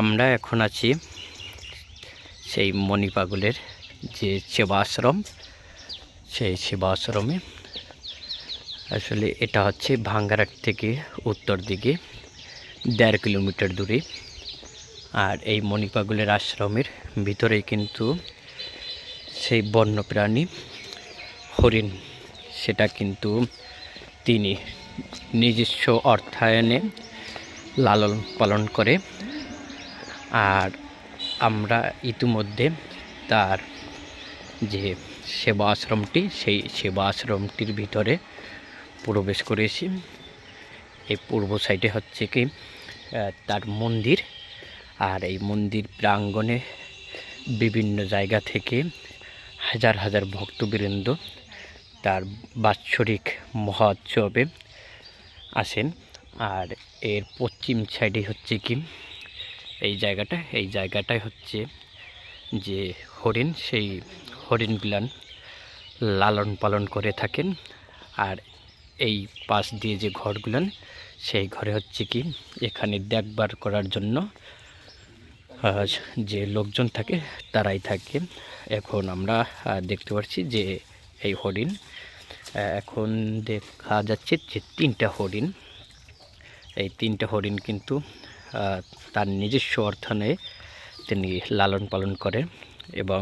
আমরা এখন আছি সেই মণিপাগলের যে সেবা আশ্রম সেই সেবা আশ্রমে আসলে এটা হচ্ছে ভাঙ্গারাট থেকে উত্তর দিকে, দেড় কিলোমিটার দূরে। আর এই মণিপাগলের আশ্রমের ভিতরেই কিন্তু সেই বন্যপ্রাণী হরিণ, সেটা কিন্তু তিনি নিজস্ব অর্থায়নে লালন পালন করে। আর আমরা ইতিমধ্যে তার যে সেবা আশ্রমটি, সেই সেবা আশ্রমটির ভিতরে প্রবেশ করেছি। এই পূর্ব সাইডে হচ্ছে কি তার মন্দির। আর এই মন্দির প্রাঙ্গণে বিভিন্ন জায়গা থেকে হাজার হাজার ভক্তবৃন্দ তার বাৎসরিক মহোৎসবে আসেন। আর এর পশ্চিম সাইডে হচ্ছে কি এই জায়গাটা, এই জায়গাটায় হচ্ছে যে হরিণ, সেই হরিণগুলান লালন পালন করে থাকেন। আর এই পাশ দিয়ে যে ঘরগুলান, সেই ঘরে হচ্ছে কি, এখানে দেখবার করার জন্য যে লোকজন থাকে, তারাই থাকে। এখন আমরা দেখতে পাচ্ছি যে এই হরিণ এখন দেখা যাচ্ছে যে তিনটা হরিণ। এই তিনটা হরিণ কিন্তু তার নিজস্ব অর্থনে তিনি লালন পালন করেন এবং